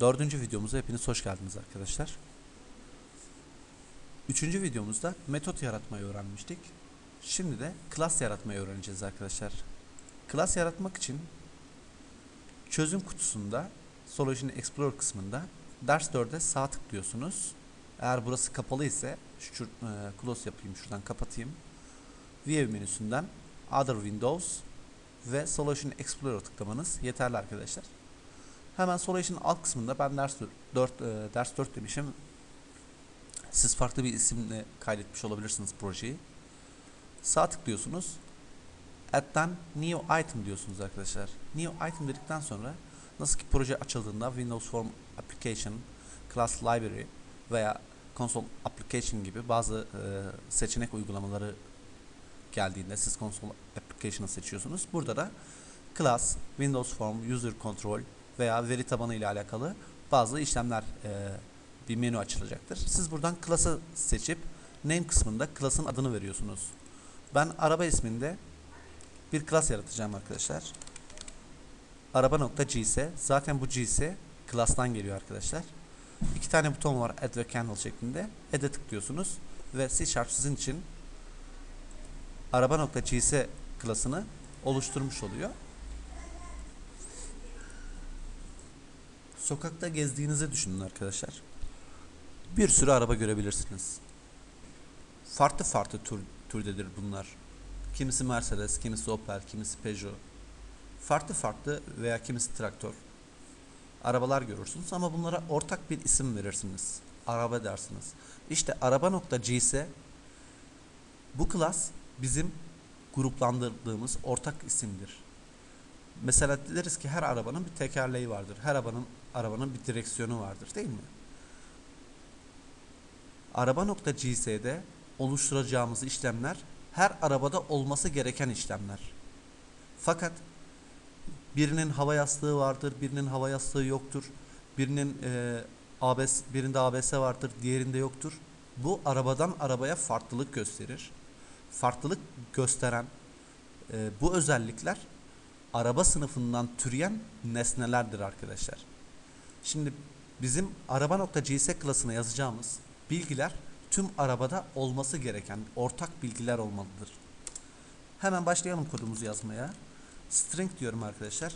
Dördüncü videomuza hepiniz hoş geldiniz arkadaşlar. Üçüncü videomuzda metot yaratmayı öğrenmiştik. Şimdi de klas yaratmayı öğreneceğiz arkadaşlar. Klas yaratmak için çözüm kutusunda Solution Explorer kısmında ders 4'e sağ tıklıyorsunuz. Eğer burası kapalı ise şu e, close yapayım şuradan kapatayım. View menüsünden Other Windows ve Solution Explorer tıklamanız yeterli arkadaşlar. Hemen Solution alt kısmında ben ders 4 e, ders 4 demişim. Siz farklı bir isimle kaydetmiş olabilirsiniz projeyi. Sağ tıklıyorsunuz. Add'dan New Item diyorsunuz arkadaşlar. New Item dedikten sonra nasıl ki proje açıldığında Windows Form Application, Class Library veya Console Application gibi bazı e, seçenek uygulamaları geldiğinde siz Console Application'ı seçiyorsunuz. Burada da Class, Windows Form, User Control veya veri tabanı ile alakalı bazı işlemler e, bir menü açılacaktır. Siz buradan class'ı seçip name kısmında class'ın adını veriyorsunuz. Ben araba isminde bir class yaratacağım arkadaşlar. Araba.gc zaten bu gc class'tan geliyor arkadaşlar. İki tane buton var add ve cancel şeklinde. Add'e tıklıyorsunuz ve C Sharp sizin için araba.gc klasını oluşturmuş oluyor. Sokakta gezdiğinizi düşünün arkadaşlar. Bir sürü araba görebilirsiniz. Farklı farklı tür, türdedir bunlar. Kimisi Mercedes, kimisi Opel, kimisi Peugeot. Farklı farklı veya kimisi traktör. Arabalar görürsünüz ama bunlara ortak bir isim verirsiniz. Araba dersiniz. İşte araba.gc bu klas bizim gruplandırdığımız ortak isimdir. Mesela deriz ki her arabanın bir tekerleği vardır. Her arabanın arabanın bir direksiyonu vardır değil mi? Araba.gc'de oluşturacağımız işlemler her arabada olması gereken işlemler. Fakat birinin hava yastığı vardır, birinin hava yastığı yoktur. Birinin e, ABS, birinde ABS vardır, diğerinde yoktur. Bu arabadan arabaya farklılık gösterir. Farklılık gösteren e, bu özellikler araba sınıfından türeyen nesnelerdir arkadaşlar. Şimdi bizim araba.gc klasına yazacağımız bilgiler tüm arabada olması gereken ortak bilgiler olmalıdır. Hemen başlayalım kodumuzu yazmaya. String diyorum arkadaşlar.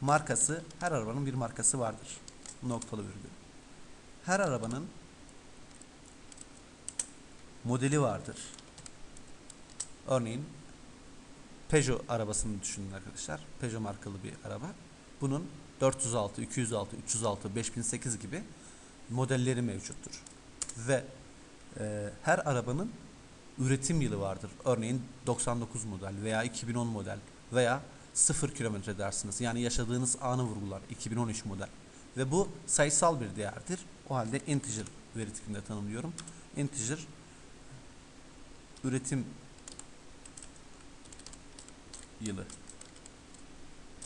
Markası, her arabanın bir markası vardır. Noktalı virgül. Her arabanın modeli vardır. Örneğin Peugeot arabasını düşünün arkadaşlar. Peugeot markalı bir araba. Bunun 406, 206, 306, 5008 gibi modelleri mevcuttur. Ve e, her arabanın üretim yılı vardır. Örneğin 99 model veya 2010 model veya 0 kilometre dersiniz. Yani yaşadığınız anı vurgular 2013 model. Ve bu sayısal bir değerdir. O halde integer veri tipinde tanımlıyorum. Integer üretim yılı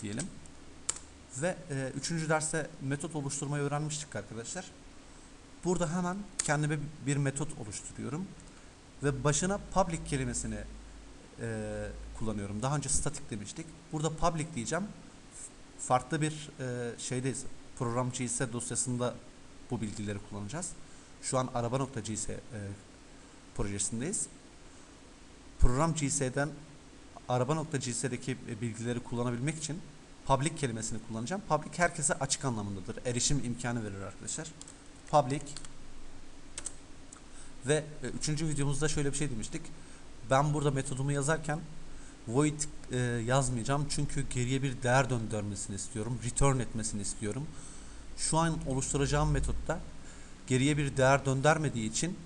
diyelim. Ve e, üçüncü derste metot oluşturmayı öğrenmiştik arkadaşlar. Burada hemen kendime bir metot oluşturuyorum. Ve başına public kelimesini e, kullanıyorum. Daha önce static demiştik. Burada public diyeceğim. Farklı bir e, şeydeyiz. Program.gc dosyasında bu bilgileri kullanacağız. Şu an araba.gc e, projesindeyiz. Program.gc'den araba.gc'deki bilgileri kullanabilmek için public kelimesini kullanacağım. Public herkese açık anlamındadır. Erişim imkanı verir arkadaşlar. Public ve e, üçüncü videomuzda şöyle bir şey demiştik. Ben burada metodumu yazarken void e, yazmayacağım çünkü geriye bir değer döndürmesini istiyorum. Return etmesini istiyorum. Şu an oluşturacağım metotta geriye bir değer döndürmediği için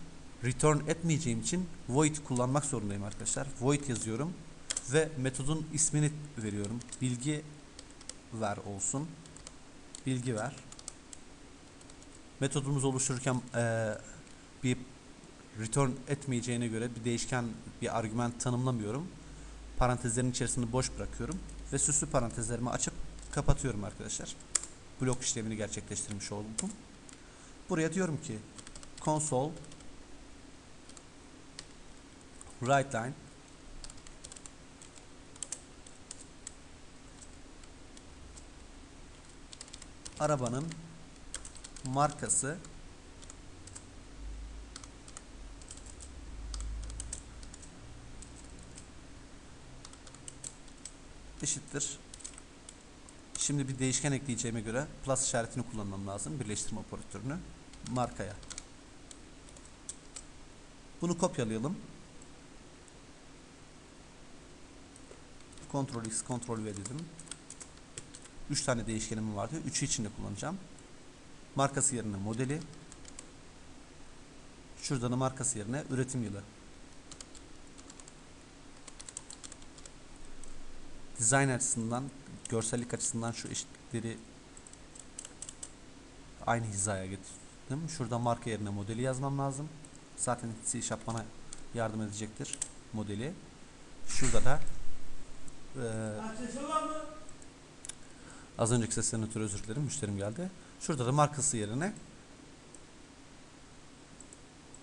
return etmeyeceğim için void kullanmak zorundayım arkadaşlar. Void yazıyorum ve metodun ismini veriyorum. Bilgi ver olsun. Bilgi ver. Metodumuzu oluştururken e, bir return etmeyeceğine göre bir değişken bir argüman tanımlamıyorum. Parantezlerin içerisinde boş bırakıyorum ve süslü parantezlerimi açıp kapatıyorum arkadaşlar. Blok işlemini gerçekleştirmiş oldum. Buraya diyorum ki console write line arabanın markası eşittir. Şimdi bir değişken ekleyeceğime göre plus işaretini kullanmam lazım. Birleştirme operatörünü markaya. Bunu kopyalayalım. Ctrl X, Ctrl V dedim. 3 tane değişkenim vardı. 3'ü içinde kullanacağım. Markası yerine modeli. Şurada da markası yerine üretim yılı. Dizayn açısından, görsellik açısından şu eşitlikleri aynı hizaya getirdim. Şurada marka yerine modeli yazmam lazım. Zaten C Sharp bana yardım edecektir modeli. Şurada da eee Az önceki sesten ötürü özür dilerim. Müşterim geldi. Şurada da markası yerine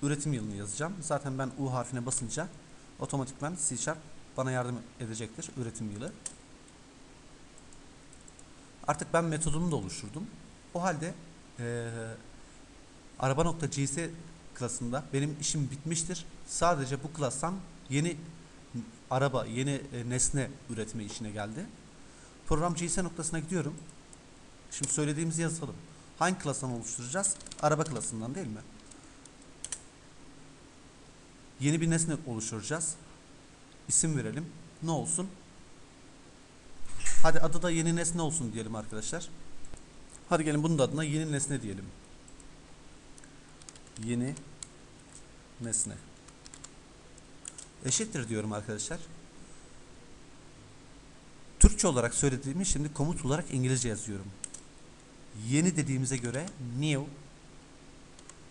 üretim yılını yazacağım. Zaten ben U harfine basınca otomatikman C Sharp bana yardım edecektir. Üretim yılı. Artık ben metodumu da oluşturdum. O halde eee araba.cs klasında benim işim bitmiştir. Sadece bu klastan yeni araba, yeni e, nesne üretme işine geldi. Program GS noktasına gidiyorum. Şimdi söylediğimizi yazalım. Hangi klastan oluşturacağız? Araba klasından değil mi? Yeni bir nesne oluşturacağız. İsim verelim. Ne olsun? Hadi adı da yeni nesne olsun diyelim arkadaşlar. Hadi gelin bunun adına yeni nesne diyelim. Yeni nesne. Eşittir diyorum arkadaşlar. Türkçe olarak söylediğimi şimdi komut olarak İngilizce yazıyorum. Yeni dediğimize göre new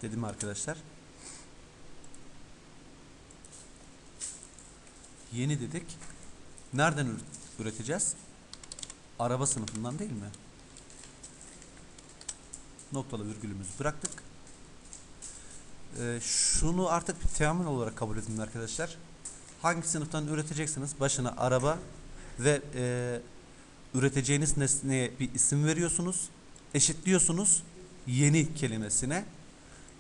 dedim arkadaşlar. Yeni dedik. Nereden üret- üreteceğiz? Araba sınıfından değil mi? Noktalı virgülümüzü bıraktık. Ee, şunu artık bir teamül olarak kabul edin arkadaşlar. Hangi sınıftan üreteceksiniz? Başına araba ve e, üreteceğiniz nesneye bir isim veriyorsunuz. Eşitliyorsunuz yeni kelimesine.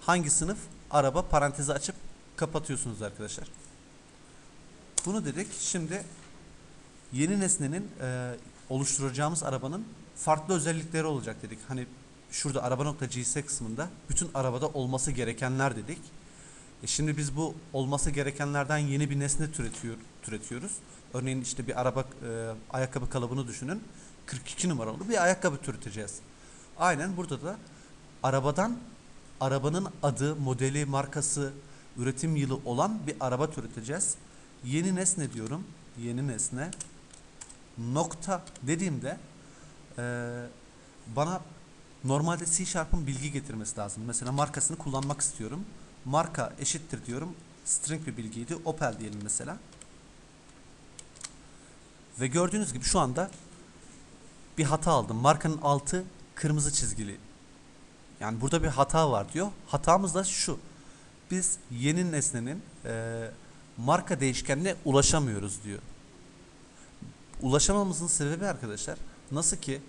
Hangi sınıf? Araba parantezi açıp kapatıyorsunuz arkadaşlar. Bunu dedik. Şimdi yeni nesnenin e, oluşturacağımız arabanın farklı özellikleri olacak dedik. Hani şurada araba.cs kısmında bütün arabada olması gerekenler dedik. E şimdi biz bu olması gerekenlerden yeni bir nesne türetiyor, türetiyoruz. Örneğin işte bir araba e, ayakkabı kalıbını düşünün. 42 numaralı bir ayakkabı türeteceğiz. Aynen burada da arabadan arabanın adı, modeli, markası, üretim yılı olan bir araba türeteceğiz. Yeni nesne diyorum. Yeni nesne nokta dediğimde e, bana normalde C Sharp'ın bilgi getirmesi lazım. Mesela markasını kullanmak istiyorum. Marka eşittir diyorum. String bir bilgiydi. Opel diyelim mesela. Ve gördüğünüz gibi şu anda bir hata aldım. Markanın altı kırmızı çizgili. Yani burada bir hata var diyor. Hatamız da şu. Biz yeni nesnenin e, marka değişkenine ulaşamıyoruz diyor. Ulaşamamızın sebebi arkadaşlar nasıl ki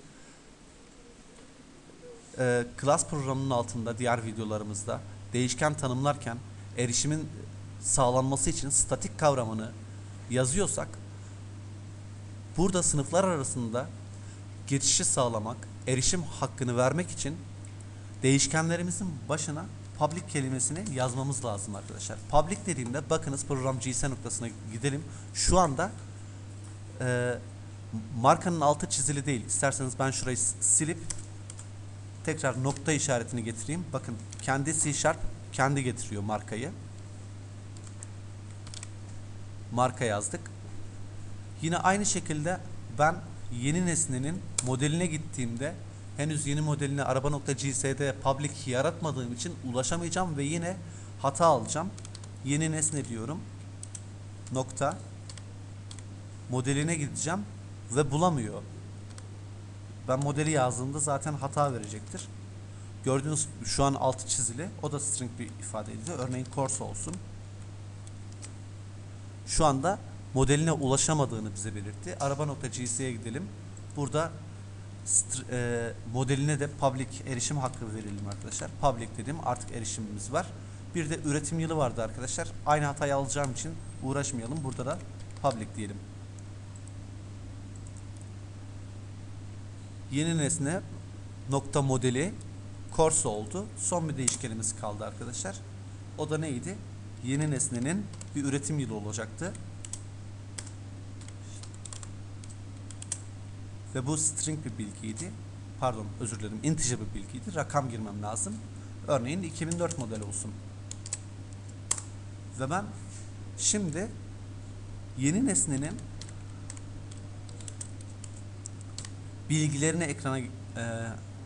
e, class programının altında diğer videolarımızda değişken tanımlarken erişimin sağlanması için statik kavramını yazıyorsak burada sınıflar arasında geçişi sağlamak, erişim hakkını vermek için değişkenlerimizin başına public kelimesini yazmamız lazım arkadaşlar. Public dediğimde bakınız program GS noktasına gidelim. Şu anda e, markanın altı çizili değil. İsterseniz ben şurayı silip tekrar nokta işaretini getireyim. Bakın kendi C Sharp kendi getiriyor markayı. Marka yazdık. Yine aynı şekilde ben yeni nesnenin modeline gittiğimde henüz yeni modeline araba.cs'de public yaratmadığım için ulaşamayacağım ve yine hata alacağım. Yeni nesne diyorum. Nokta. Modeline gideceğim ve bulamıyor. Ben modeli yazdığımda zaten hata verecektir. Gördüğünüz şu an altı çizili. O da string bir ifadeydi. Örneğin course olsun. Şu anda modeline ulaşamadığını bize belirtti. Araba.cs'ye gidelim. Burada e, modeline de public erişim hakkı verelim arkadaşlar. Public dedim artık erişimimiz var. Bir de üretim yılı vardı arkadaşlar. Aynı hatayı alacağım için uğraşmayalım. Burada da public diyelim. Yeni nesne nokta modeli Corsa oldu. Son bir değişkenimiz kaldı arkadaşlar. O da neydi? Yeni nesnenin bir üretim yılı olacaktı. Ve bu string bir bilgiydi. Pardon özür dilerim integer bir bilgiydi. Rakam girmem lazım. Örneğin 2004 model olsun. Ve ben şimdi yeni nesnenin bilgilerini ekrana e,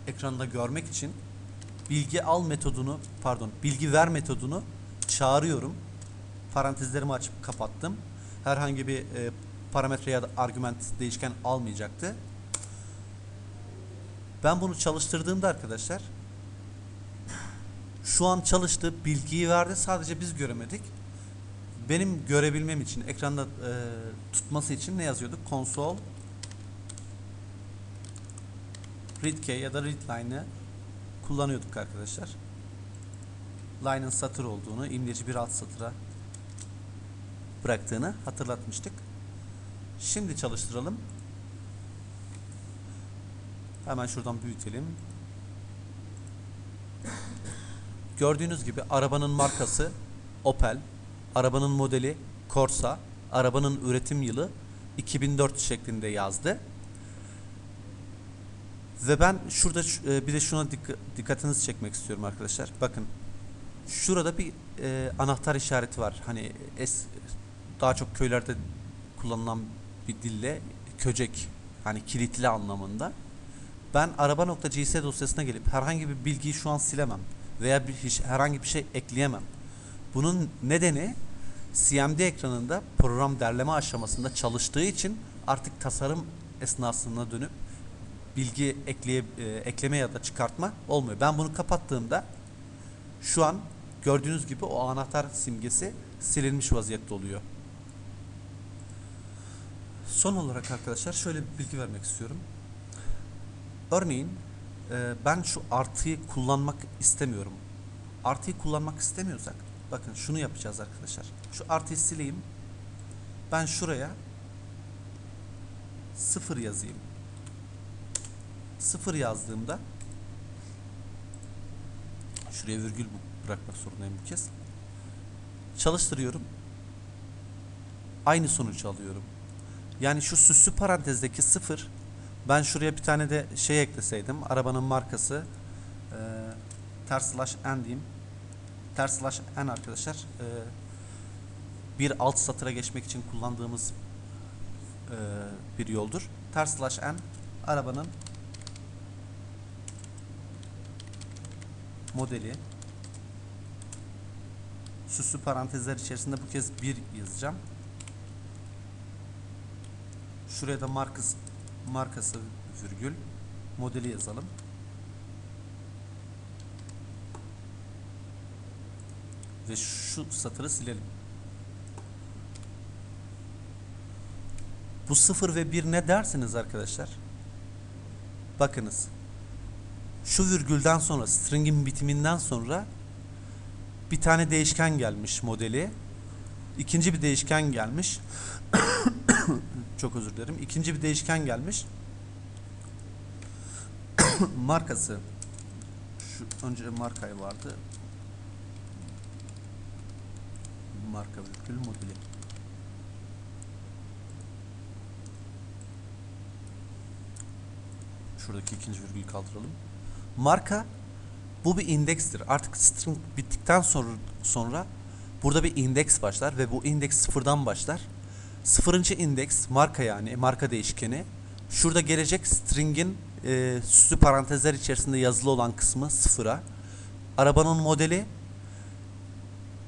ekranda görmek için bilgi al metodunu pardon bilgi ver metodunu çağırıyorum. Parantezlerimi açıp kapattım. Herhangi bir e, parametre ya da argüment değişken almayacaktı. Ben bunu çalıştırdığımda arkadaşlar şu an çalıştı bilgiyi verdi sadece biz göremedik. Benim görebilmem için ekranda e, tutması için ne yazıyorduk? Console readkey ya da readline'ı kullanıyorduk arkadaşlar. Line'ın satır olduğunu, imleci bir alt satıra bıraktığını hatırlatmıştık. Şimdi çalıştıralım. Hemen şuradan büyütelim. Gördüğünüz gibi arabanın markası Opel, arabanın modeli Corsa, arabanın üretim yılı 2004 şeklinde yazdı. Ve ben şurada şu- e, bir de şuna dik- dikkatinizi çekmek istiyorum arkadaşlar. Bakın şurada bir e, anahtar işareti var. Hani es daha çok köylerde kullanılan bir dille köcek hani kilitli anlamında. Ben araba.cs dosyasına gelip herhangi bir bilgiyi şu an silemem veya bir hiç, herhangi bir şey ekleyemem. Bunun nedeni CMD ekranında program derleme aşamasında çalıştığı için artık tasarım esnasına dönüp bilgi ekleye, e, ekleme ya da çıkartma olmuyor. Ben bunu kapattığımda şu an gördüğünüz gibi o anahtar simgesi silinmiş vaziyette oluyor. Son olarak arkadaşlar şöyle bir bilgi vermek istiyorum. Örneğin e, ben şu artıyı kullanmak istemiyorum. Artıyı kullanmak istemiyorsak bakın şunu yapacağız arkadaşlar. Şu artıyı sileyim. Ben şuraya sıfır yazayım. Sıfır yazdığımda şuraya virgül bırakmak zorundayım bu kez. Çalıştırıyorum. Aynı sonucu alıyorum. Yani şu süslü parantezdeki sıfır ben şuraya bir tane de şey ekleseydim arabanın markası e, ters slash n diyeyim. Ters slash n arkadaşlar e, bir alt satıra geçmek için kullandığımız e, bir yoldur. Ters slash n arabanın modeli. Süslü parantezler içerisinde bu kez bir yazacağım. Şuraya da markası, markası virgül modeli yazalım. Ve şu satırı silelim. Bu sıfır ve bir ne dersiniz arkadaşlar? Bakınız. Şu virgülden sonra string'in bitiminden sonra bir tane değişken gelmiş modeli. İkinci bir değişken gelmiş. Çok özür dilerim. İkinci bir değişken gelmiş. Markası. Şu önce markayı vardı. Marka virgül modeli. Şuradaki ikinci virgülü kaldıralım. Marka bu bir indekstir. Artık string bittikten sonra sonra burada bir indeks başlar ve bu indeks sıfırdan başlar. Sıfırıncı indeks marka yani marka değişkeni. Şurada gelecek string'in e, süslü parantezler içerisinde yazılı olan kısmı sıfıra. Arabanın modeli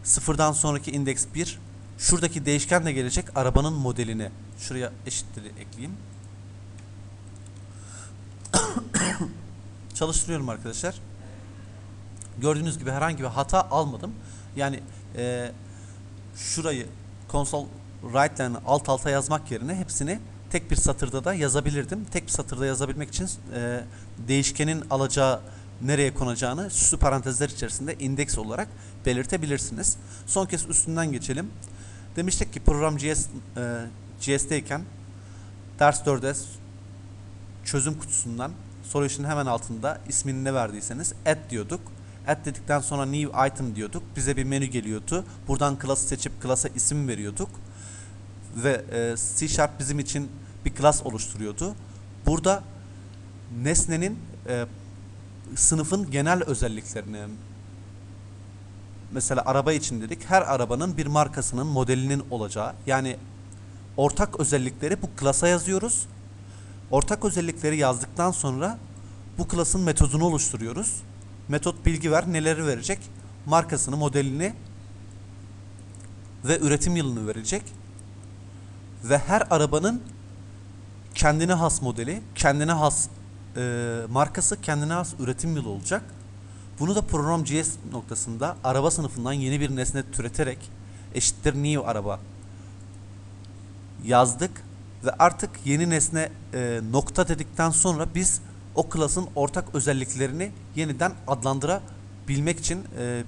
sıfırdan sonraki indeks 1. Şuradaki değişken de gelecek arabanın modeline. Şuraya eşitleri ekleyeyim. Çalıştırıyorum arkadaşlar. Gördüğünüz gibi herhangi bir hata almadım. Yani e, şurayı console write'lerini alt alta yazmak yerine hepsini tek bir satırda da yazabilirdim. Tek bir satırda yazabilmek için e, değişkenin alacağı nereye konacağını süslü parantezler içerisinde indeks olarak belirtebilirsiniz. Son kez üstünden geçelim. Demiştik ki program GS, e, GS'teyken ders 4'e çözüm kutusundan solution'ın hemen altında ismini ne verdiyseniz add diyorduk. Add dedikten sonra new item diyorduk. Bize bir menü geliyordu. Buradan class'ı seçip class'a isim veriyorduk. Ve e, C bizim için bir class oluşturuyordu. Burada nesnenin e, sınıfın genel özelliklerini mesela araba için dedik. Her arabanın bir markasının modelinin olacağı yani ortak özellikleri bu klasa yazıyoruz. Ortak özellikleri yazdıktan sonra bu klasın metodunu oluşturuyoruz. Metot bilgi ver, neleri verecek? Markasını, modelini ve üretim yılını verecek. Ve her arabanın kendine has modeli, kendine has e, markası, kendine has üretim yılı olacak. Bunu da program GS noktasında araba sınıfından yeni bir nesne türeterek eşittir new araba yazdık ve artık yeni nesne e, nokta dedikten sonra biz o klasın ortak özelliklerini yeniden adlandırabilmek için e,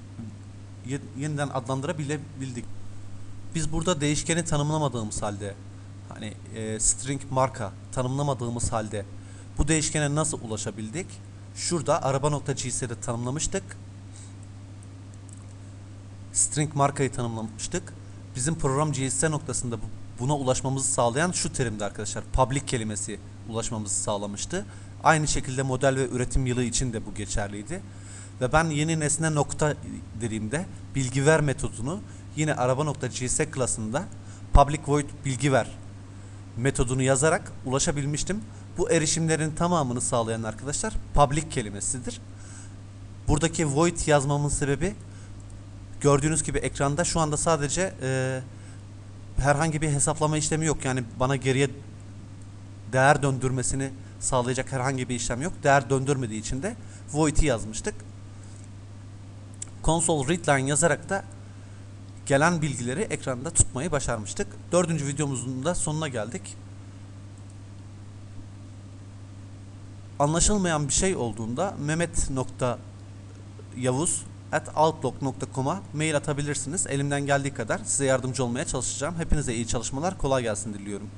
ye- yeniden adlandırabildik. Biz burada değişkeni tanımlamadığımız halde hani e, string marka tanımlamadığımız halde bu değişkene nasıl ulaşabildik? Şurada araba.cs'de tanımlamıştık. String markayı tanımlamıştık. Bizim program GS noktasında bu- buna ulaşmamızı sağlayan şu terimdi arkadaşlar. Public kelimesi ulaşmamızı sağlamıştı. Aynı şekilde model ve üretim yılı için de bu geçerliydi. Ve ben yeni nesne nokta dediğimde bilgi ver metodunu yine araba.cs klasında public void bilgi ver metodunu yazarak ulaşabilmiştim. Bu erişimlerin tamamını sağlayan arkadaşlar public kelimesidir. Buradaki void yazmamın sebebi gördüğünüz gibi ekranda şu anda sadece e, herhangi bir hesaplama işlemi yok. Yani bana geriye değer döndürmesini sağlayacak herhangi bir işlem yok. Değer döndürmediği için de void'i yazmıştık. Console readline yazarak da gelen bilgileri ekranda tutmayı başarmıştık. Dördüncü videomuzun da sonuna geldik. Anlaşılmayan bir şey olduğunda mehmet.yavuz mail atabilirsiniz. Elimden geldiği kadar size yardımcı olmaya çalışacağım. Hepinize iyi çalışmalar, kolay gelsin diliyorum.